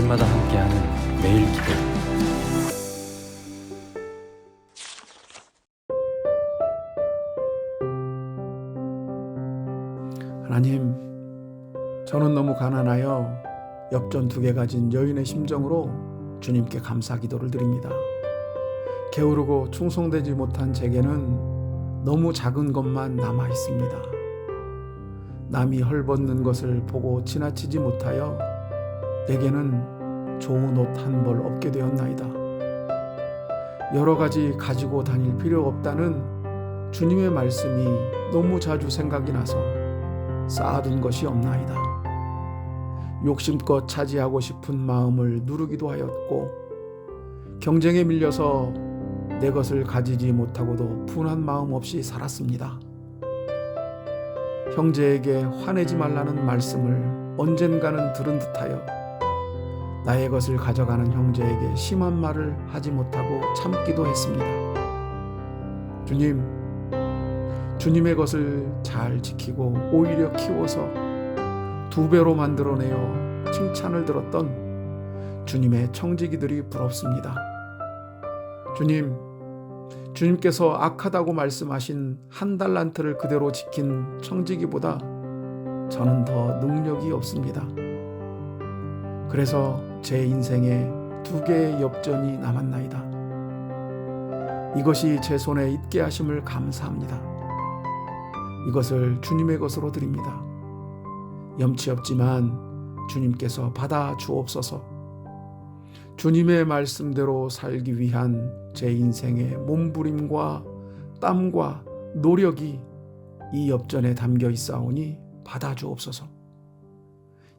아침마다 함께하는 매일 기도 하나님, 저는 너무 가난하여 엽전 두 개 가진 여인의 심정으로 주님께 감사 기도를 드립니다. 게으르고 충성되지 못한 제게는 너무 작은 것만 남아 있습니다. 남이 헐벗는 것을 보고 지나치지 못하여 내게는 좋은 옷 한 벌 없게 되었나이다. 여러 가지 가지고 다닐 필요 없다는 주님의 말씀이 너무 자주 생각이 나서 쌓아둔 것이 없나이다. 욕심껏 차지하고 싶은 마음을 누르기도 하였고 경쟁에 밀려서 내 것을 가지지 못하고도 분한 마음 없이 살았습니다. 형제에게 화내지 말라는 말씀을 언젠가는 들은 듯하여 나의 것을 가져가는 형제에게 심한 말을 하지 못하고 참기도 했습니다. 주님, 주님의 것을 잘 지키고 오히려 키워서 두 배로 만들어내어 칭찬을 들었던 주님의 청지기들이 부럽습니다. 주님, 주님께서 악하다고 말씀하신 한 달란트를 그대로 지킨 청지기보다 저는 더 능력이 없습니다. 그래서 제 인생에 두 개의 엽전이 남았나이다. 이것이 제 손에 있게 하심을 감사합니다. 이것을 주님의 것으로 드립니다. 염치 없지만 주님께서 받아 주옵소서. 주님의 말씀대로 살기 위한 제 인생의 몸부림과 땀과 노력이 이 엽전에 담겨 있사오니 받아 주옵소서.